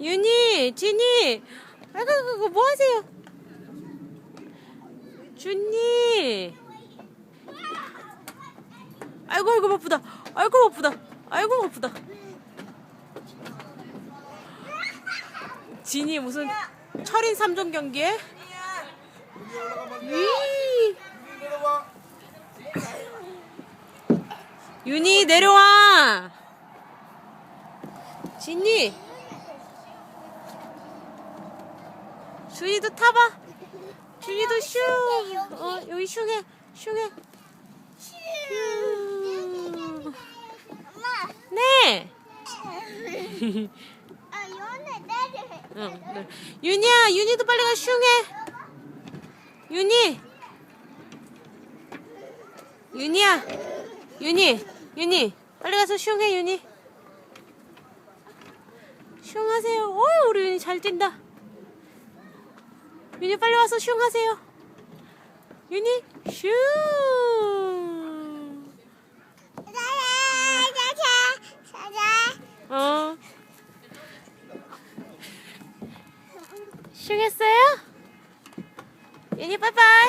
윤희, 진희. 아이고, 아이고, 뭐 하세요? 준이. 아이고, 아이고, 바쁘다. 아이고, 바쁘다. 아이고, 바쁘다. 진이 무슨 철인 3종 경기에? 위. 윤희 내려와. 진이. 준이도 타봐. 준이도 슝. 어 여기 슝해. 슝해. 슝. 엄마. 네. 아, 연애 내려. 응. 네. 윤희야, 윤희도 빨리 가 슝해. 윤희. 윤희야. 윤희. 윤희. 빨리 가서 슝해, 윤희. 슝하세요. 오, 우리 윤희 잘 뛴다. 윤희 빨리 와서 슝 하세요. 윤희, 슝. 자자, 자자, 자자. 어. 슝 했어요? 윤희 빠이빠이.